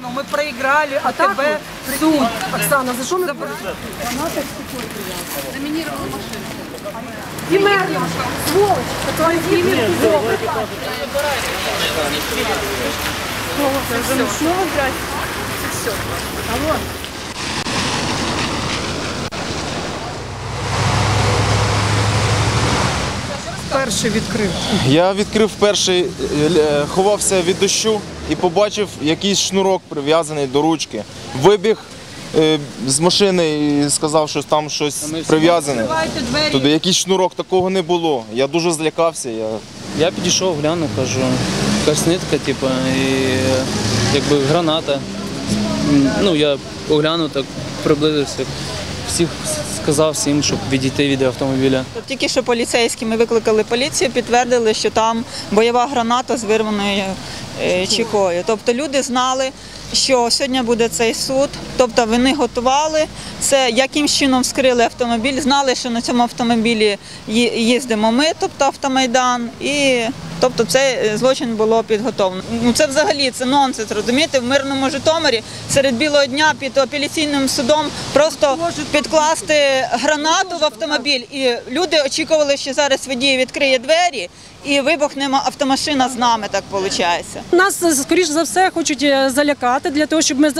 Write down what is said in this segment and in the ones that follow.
Но мы проиграли, а АТБ от, суд. Оксана, за що ми Дімер'я, сволоч, яка їм сволоч. Це вже не слово брати. Алло. Перший відкрив. Я відкрив перший, е, е, ховався від дощу і побачив якийсь шнурок прив'язаний до ручки. Вибіг е, з машини і сказав, що там щось прив'язане. Туди якийсь шнурок такого не було. Я дуже злякався. Я Я підійшов, глянув, кажу, якась нитка, типу, і е, якби граната. М, Ну, я оглянув, так приблизився. Всіх сказав всім, щоб відійти від автомобіля. Тільки що поліцейські ми викликали поліцію, підтвердили, що там бойова граната з вирваною е, чекою. Тобто люди знали, що сьогодні буде цей суд. Тобто вони готували це, яким чином вскрили автомобіль, знали, що на цьому автомобілі їздимо ми, тобто автомайдан, і тобто цей е, злочин було підготовлено. Ну це взагалі це нонсенс, розумієте? В мирному Житомирі серед білого дня під апеляційним судом просто підкласти гранату в автомобіль. І люди очікували, що зараз водій відкриє двері і вибухне автомашина з нами, так виходить. Нас е, скоріш за все хочуть е, залякати для того, щоб ми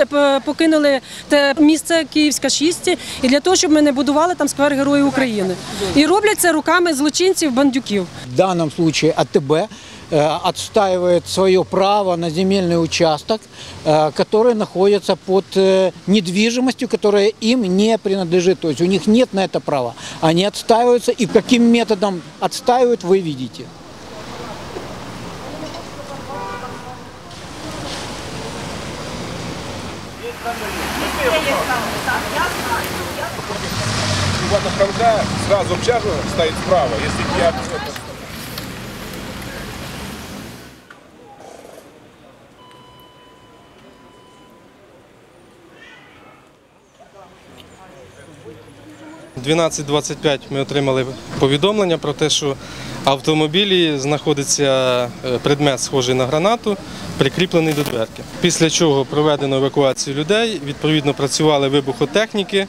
покинули те місце Київська 6 і для того, щоб ми не будували там сквер Героїв України. І роблять це руками злочинців бандюків. В данном случае АТБ э, отстаивает свое право на земельный участок, э, который находится под э, недвижимостью, которая им не принадлежит. То есть у них нет на это права. Они отстаиваются, и каким методом отстаивают, вы видите. Франка сразу общага стоит справа. Если я 12.25 ми отримали повідомлення про те, що в автомобілі знаходиться е, предмет, схожий на гранату, прикріплений до дверки. Після чого проведено евакуацію людей, відповідно працювали вибухотехніки.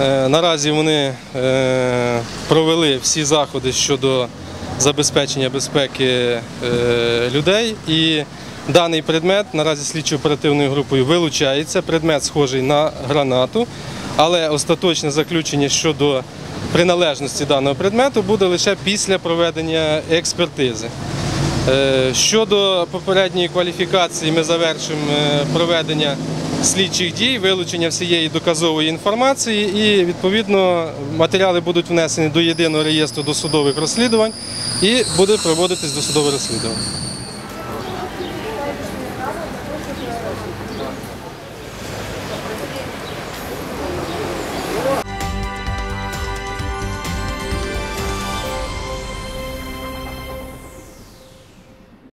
Е, Наразі вони е, провели всі заходи щодо забезпечення безпеки людей. І даний предмет наразі слідчо-оперативною групою вилучається. Предмет схожий на гранату, але остаточне заключення щодо приналежності даного предмету буде лише після проведення експертизи. Е, Щодо попередньої кваліфікації, ми завершимо е, проведення слідчих дій, вилучення всієї доказової інформації і відповідно матеріали будуть внесені до єдиного реєстру досудових розслідувань і буде проводитись досудове розслідування.